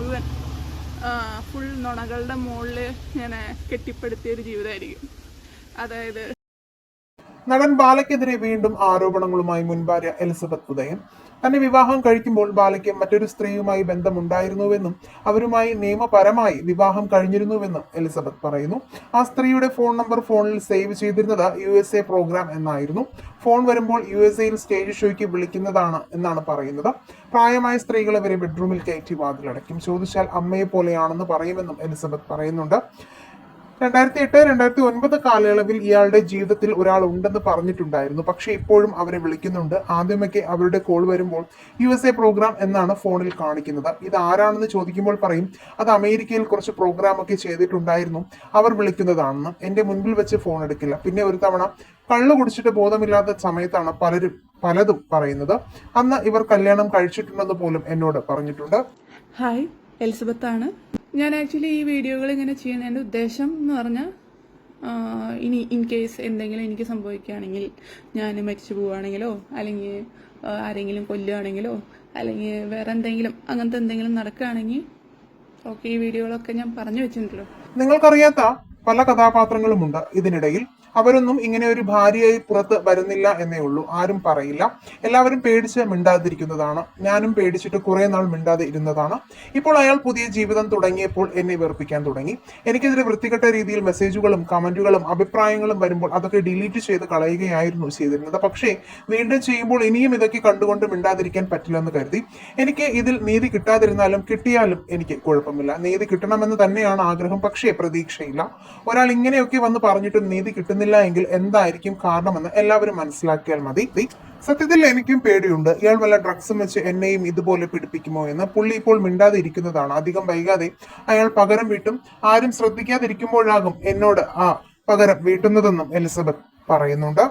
മുഴുവൻ ഫുൾ നുണകളുടെ മുകളിൽ ഇങ്ങനെ കെട്ടിപ്പടുത്തിയ ഒരു ജീവിതമായിരിക്കും. അതായത് നടൻ ബാലയ്ക്കെതിരെ വീണ്ടും ആരോപണങ്ങളുമായി മുൻഭാര്യ എലിസബത്ത് ഉദയൻ. തന്നെ വിവാഹം കഴിക്കുമ്പോൾ ബാലയ്ക്ക് മറ്റൊരു സ്ത്രീയുമായി ബന്ധമുണ്ടായിരുന്നുവെന്നും അവരുമായി നിയമപരമായി വിവാഹം കഴിഞ്ഞിരുന്നുവെന്നും എലിസബത്ത് പറയുന്നു. ആ സ്ത്രീയുടെ ഫോൺ നമ്പർ ഫോണിൽ സേവ് ചെയ്തിരുന്നത് യു എസ് എ പ്രോഗ്രാം എന്നായിരുന്നു. ഫോൺ വരുമ്പോൾ യു എസ് എയിൽ സ്റ്റേജ് ഷോയ്ക്ക് വിളിക്കുന്നതാണ് എന്നാണ് പറയുന്നത്. പ്രായമായ സ്ത്രീകൾ വരെ ബെഡ്റൂമിൽ കയറ്റി വാതിലടയ്ക്കും. ചോദിച്ചാൽ അമ്മയെ പോലെയാണെന്ന് പറയുമെന്നും എലിസബത്ത് പറയുന്നുണ്ട്. രണ്ടായിരത്തി എട്ട് രണ്ടായിരത്തി ഒൻപത് കാലയളവിൽ ഇയാളുടെ ജീവിതത്തിൽ ഒരാൾ ഉണ്ടെന്ന് പറഞ്ഞിട്ടുണ്ടായിരുന്നു. പക്ഷേ ഇപ്പോഴും അവരെ വിളിക്കുന്നുണ്ട്. ആദ്യമൊക്കെ അവരുടെ കോൾ വരുമ്പോൾ യു എസ് എ പ്രോഗ്രാം എന്നാണ് ഫോണിൽ കാണിക്കുന്നത്. ഇത് ആരാണെന്ന് ചോദിക്കുമ്പോൾ പറയും അത് അമേരിക്കയിൽ കുറച്ച് പ്രോഗ്രാം ഒക്കെ ചെയ്തിട്ടുണ്ടായിരുന്നു. അവർ വിളിക്കുന്നതാണെന്ന്. എന്റെ മുൻപിൽ വെച്ച് ഫോൺ എടുക്കില്ല. പിന്നെ ഒരു തവണ കള്ളു കുടിച്ചിട്ട് ബോധമില്ലാത്ത സമയത്താണ് പലരും പലതും പറയുന്നത്. അന്ന് ഇവർ കല്യാണം കഴിച്ചിട്ടുണ്ടെന്ന് പോലും എന്നോട് പറഞ്ഞിട്ടുണ്ട്. ഹായ് എലിസബത്ത് ആണ്. ഞാൻ ആക്ച്വലി ഈ വീഡിയോകൾ ഇങ്ങനെ ചെയ്യുന്നതിന്റെ ഉദ്ദേശം എന്ന് പറഞ്ഞാൽ ഇനി ഇൻ കേസ് എന്തെങ്കിലും എനിക്ക് സംഭവിക്കുകയാണെങ്കിൽ ഞാൻ മരിച്ചു പോവുകയാണെങ്കിലോ അല്ലെങ്കിൽ ആരെങ്കിലും കൊല്ലുകയാണെങ്കിലോ അല്ലെങ്കിൽ വേറെ എന്തെങ്കിലും അങ്ങനത്തെ എന്തെങ്കിലും നടക്കുകയാണെങ്കിൽ ഓക്കെ ഈ വീഡിയോകളൊക്കെ ഞാൻ പറഞ്ഞു വെച്ചിട്ടുണ്ടല്ലോ. നിങ്ങൾക്കറിയാത്ത പല കഥാപാത്രങ്ങളുമുണ്ട് ഇതിനിടയിൽ. അവരൊന്നും ഇങ്ങനെ ഒരു ഭാര്യയായി പുറത്ത് വരുന്നില്ല എന്നേ ഉള്ളൂ. ആരും പറയില്ല. എല്ലാവരും പേടിച്ച് മിണ്ടാതിരിക്കുന്നതാണ്. ഞാനും പേടിച്ചിട്ട് കുറെ നാൾ മിണ്ടാതെ ഇരുന്നതാണ്. ഇപ്പോൾ അയാൾ പുതിയ ജീവിതം തുടങ്ങിയപ്പോൾ എന്നെ വെറുപ്പിക്കാൻ തുടങ്ങി. എനിക്കെതിരെ വൃത്തികെട്ട രീതിയിൽ മെസ്സേജുകളും കമന്റുകളും അഭിപ്രായങ്ങളും വരുമ്പോൾ അതൊക്കെ ഡിലീറ്റ് ചെയ്ത് കളയുകയായിരുന്നു ചെയ്തിരുന്നത്. പക്ഷേ വീണ്ടും ചെയ്യുമ്പോൾ ഇനിയും ഇതൊക്കെ കണ്ടുകൊണ്ട് മിണ്ടാതിരിക്കാൻ പറ്റില്ലെന്ന് കരുതി. എനിക്ക് ഇതിൽ നീതി കിട്ടാതിരുന്നാലും കിട്ടിയാലും എനിക്ക് കുഴപ്പമില്ല. നീതി കിട്ടണമെന്ന് തന്നെയാണ് ആഗ്രഹം പക്ഷേ പ്രതീക്ഷയില്ല. ഒരാൾ ഇങ്ങനെയൊക്കെ വന്ന് പറഞ്ഞിട്ടും നീതി കിട്ടുന്നില്ല എങ്കിൽ എന്തായിരിക്കും കാരണമെന്ന് എല്ലാവരും മനസ്സിലാക്കിയാൽ മതി. സത്യത്തിൽ എനിക്കും പേടിയുണ്ട്. ഇയാൾ വല്ല ഡ്രഗ്സും വെച്ച് എന്നെയും ഇതുപോലെ പിടിപ്പിക്കുമോ എന്ന്. പുള്ളി ഇപ്പോൾ മിണ്ടാതെ ഇരിക്കുന്നതാണ്. അധികം വൈകാതെ അയാൾ പകരം വീട്ടും. ആരും ശ്രദ്ധിക്കാതിരിക്കുമ്പോഴാകും എന്നോട് ആ പകരം വീട്ടുന്നതെന്നും എലിസബത്ത് പറയുന്നുണ്ട്.